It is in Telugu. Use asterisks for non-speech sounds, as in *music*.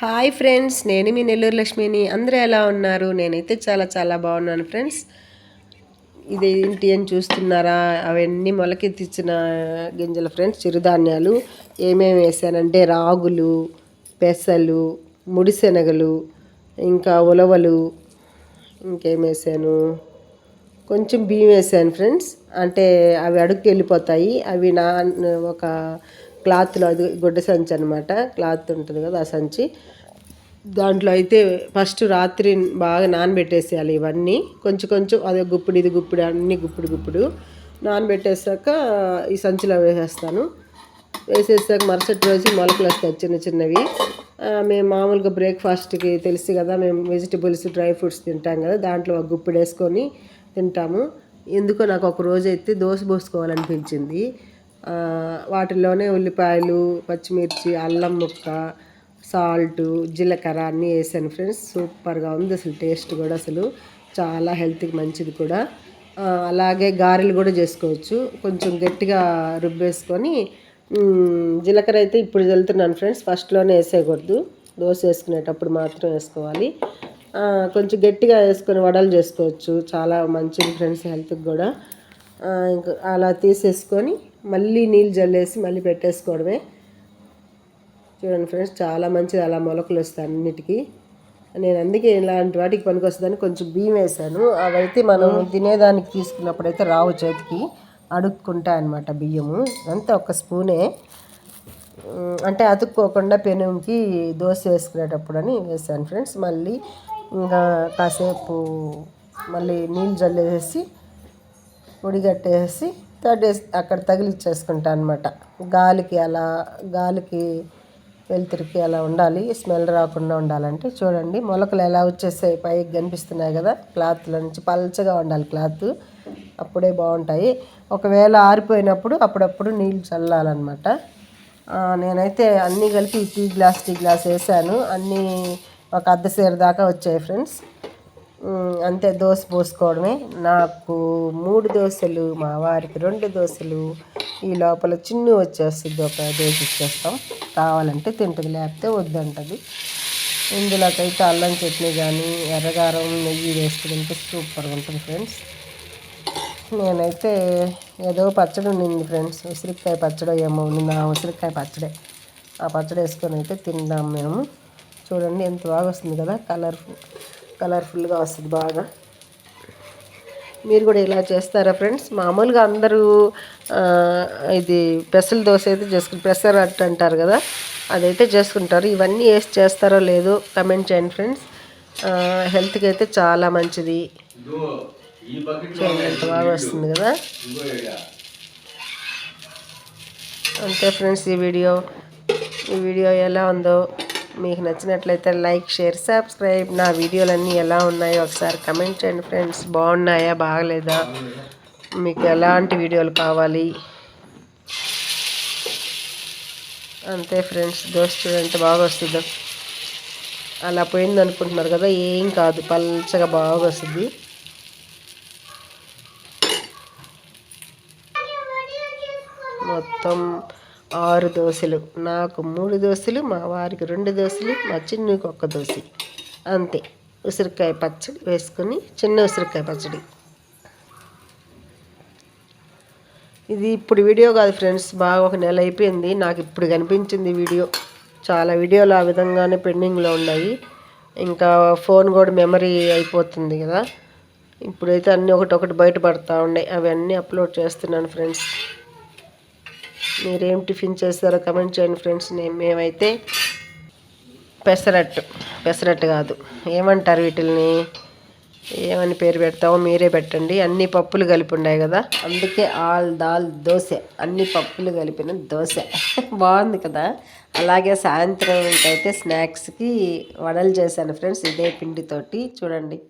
హాయ్ ఫ్రెండ్స్ నేను మీ నెల్లూరు లక్ష్మిని. అందరూ ఎలా ఉన్నారు? నేనైతే చాలా చాలా బాగున్నాను ఫ్రెండ్స్. ఇది ఏంటి అని చూస్తున్నారా? అవన్నీ మొలకెత్తిచ్చిన గింజలు ఫ్రెండ్స్ చిరుధాన్యాలు. ఏమేమి వేసానంటే రాగులు పెసలు ముడిశనగలు ఇంకా ఉలవలు. ఇంకేం వేసాను? కొంచెం బియ్యం వేసాను ఫ్రెండ్స్. అంటే అవి అడుగుకి వెళ్ళిపోతాయి. అవి నా ఒక క్లాత్లో అది గుడ్డ సంచి అనమాట క్లాత్ ఉంటుంది కదా ఆ సంచి. దాంట్లో అయితే ఫస్ట్ రాత్రి బాగా నానబెట్టేసేయాలి ఇవన్నీ. కొంచెం కొంచెం అదే గుప్పుడు ఇది గుప్పుడు అన్నీ గుప్పుడు గుప్పుడు నానబెట్టేసాక ఈ సంచిలో వేసేస్తాను. వేసేసాక మరుసటి రోజు మొలకలు వస్తాయి చిన్న చిన్నవి. మేము మామూలుగా బ్రేక్ఫాస్ట్కి తెలుసు కదా మేము వెజిటబుల్స్ డ్రై ఫ్రూట్స్ తింటాం కదా దాంట్లో ఒక గుప్పుడు వేసుకొని తింటాము. ఎందుకో నాకు ఒక రోజు అయితే దోశ పోసుకోవాలనిపించింది. వాటిల్లోనే ఉల్లిపాయలు పచ్చిమిర్చి అల్లం ముక్క సాల్ట్ జీలకర్ర అన్నీ వేసాను ఫ్రెండ్స్. సూపర్గా ఉంది అసలు టేస్ట్ కూడా అసలు. చాలా హెల్త్కి మంచిది కూడా. అలాగే గారెలు కూడా చేసుకోవచ్చు. కొంచెం గట్టిగా రుబ్బేసుకొని జీలకర్ర అయితే ఇప్పుడు వెళ్తున్నాను ఫ్రెండ్స్. ఫస్ట్లోనే వేసేయకూడదు. దోశ వేసుకునేటప్పుడు మాత్రం వేసుకోవాలి. కొంచెం గట్టిగా వేసుకొని వడలు చేసుకోవచ్చు. చాలా మంచిది ఫ్రెండ్స్ హెల్త్కి కూడా. ఇంకా అలా తీసేసుకొని మళ్ళీ నీళ్ళు జల్లేసి మళ్ళీ పెట్టేసుకోవడమే. చూడండి ఫ్రెండ్స్ చాలా మంచిది అలా మొలకలు వస్తాయి అన్నిటికీ. నేను అందుకే ఇలాంటి వాటికి పనికి వస్తుందని కొంచెం బియ్యం వేసాను. అవైతే మనం తినేదానికి తీసుకున్నప్పుడు అయితే రావు చేతికి. అడుక్కుంటాయి అనమాట బియ్యము. అంతా ఒక స్పూనే. అంటే అతుక్కోకుండా పెనుకి దోశ వేసుకునేటప్పుడు అని వేసాను ఫ్రెండ్స్. మళ్ళీ ఇంకా కాసేపు మళ్ళీ నీళ్ళు జల్లేసి పొడి కట్టేసి థర్డ్ అక్కడ తగిలిచ్చేసుకుంటా అనమాట గాలికి అలా గాలికి వెలుతురికి అలా ఉండాలి. స్మెల్ రాకుండా ఉండాలంటే చూడండి మొలకలు ఎలా వచ్చేసాయి పైకి కనిపిస్తున్నాయి కదా క్లాత్లో నుంచి పల్చగా ఉండాలి క్లాత్. అప్పుడే బాగుంటాయి. ఒకవేళ ఆరిపోయినప్పుడు అప్పుడప్పుడు నీళ్ళు చల్లాలన్నమాట. నేనైతే అన్నీ కలిపి టీ గ్లాస్ టీ గ్లాస్ వేసాను. అన్నీ ఒక అర్ధ సేర దాకా వచ్చాయి ఫ్రెండ్స్. అంతే దోశ పోసుకోవడమే. నాకు మూడు దోశలు మా వారికి రెండు దోశలు. ఈ లోపల చిన్ను వచ్చేస్తుంది ఒక దోశ ఇచ్చేస్తాం. కావాలంటే తింటుంది లేకపోతే వద్దంటది. ఇందులోకైతే అల్లం చట్నీ కానీ ఎర్రగారం నెయ్యి వేసుకుంటే సూపర్గా ఉంటుంది ఫ్రెండ్స్. నేనైతే ఏదో పచ్చడి ఉండింది ఫ్రెండ్స్. ఉసిరికాయ పచ్చడి ఏమో ఉంది ఆ ఉసిరికాయ పచ్చడే. ఆ పచ్చడి వేసుకొని అయితే తిందాం మేము. చూడండి ఎంత బాగా వస్తుంది కదా కలర్ఫుల్. కలర్ఫుల్గా వస్తుంది బాగా. మీరు కూడా ఇలా చేస్తారా ఫ్రెండ్స్? మామూలుగా అందరూ ఇది పెసల దోశ అయితే చేసుకుంటారు పెసర అట్టు అంటారు కదా అదైతే చేసుకుంటారు. ఇవన్నీ వేసి చేస్తారో లేదో కమెంట్ చేయండి ఫ్రెండ్స్. హెల్త్కి అయితే చాలా మంచిది. ఎంత బాగా వస్తుంది కదా. అంతే ఫ్రెండ్స్ ఈ వీడియో. ఈ వీడియో ఎలా ఉందో మీకు నచ్చినట్లయితే లైక్ షేర్ సబ్స్క్రైబ్. నా వీడియోలన్నీ ఎలా ఉన్నాయో ఒకసారి కమెంట్ చేయండి ఫ్రెండ్స్. బాగున్నాయా? బాగలేదా? మీకు ఎలాంటి వీడియోలు కావాలి? అంతే ఫ్రెండ్స్. దోశ చూడండి బాగా వస్తుందో. అలా పోయింది అనుకుంటున్నారు కదా ఏం కాదు. పల్చగా బాగా వస్తుంది. మొత్తం ఆరు దోశలు. నాకు మూడు దోశలు మా వారికి రెండు దోశలు మా చిన్నుకి ఒక్క దోశ. అంతే. ఉసిరికాయ పచ్చడి వేసుకొని చిన్న ఉసిరికాయ పచ్చడి. ఇది ఇప్పుడు వీడియో కాదు ఫ్రెండ్స్. బాగా ఒక నెల అయిపోయింది. నాకు ఇప్పుడు కనిపించింది వీడియో. చాలా వీడియోలు ఆ విధంగానే పెండింగ్లో ఉన్నాయి. ఇంకా ఫోన్ కూడా మెమరీ అయిపోతుంది కదా. ఇప్పుడైతే అన్నీ ఒకటి ఒకటి బయటపడతా ఉన్నాయి. అవన్నీ అప్లోడ్ చేస్తున్నాను ఫ్రెండ్స్. మీరేం టిఫిన్ చేస్తారో కమెంట్ చేయండి ఫ్రెండ్స్. నేను మేమైతే పెసరట్టు. పెసరట్టు కాదు. ఏమంటారు వీటిని ఏమని పేరు పెడతామో మీరే పెట్టండి. అన్ని పప్పులు కలిపి ఉన్నాయి కదా. అందుకే ఆల్ దాల్ దోశ. అన్ని పప్పులు కలిపిన దోశ. *laughs* బాగుంది కదా? అలాగే సాయంత్రం అయితే స్నాక్స్కి వడలు చేశాను ఫ్రెండ్స్. ఇదే పిండితోటి. చూడండి.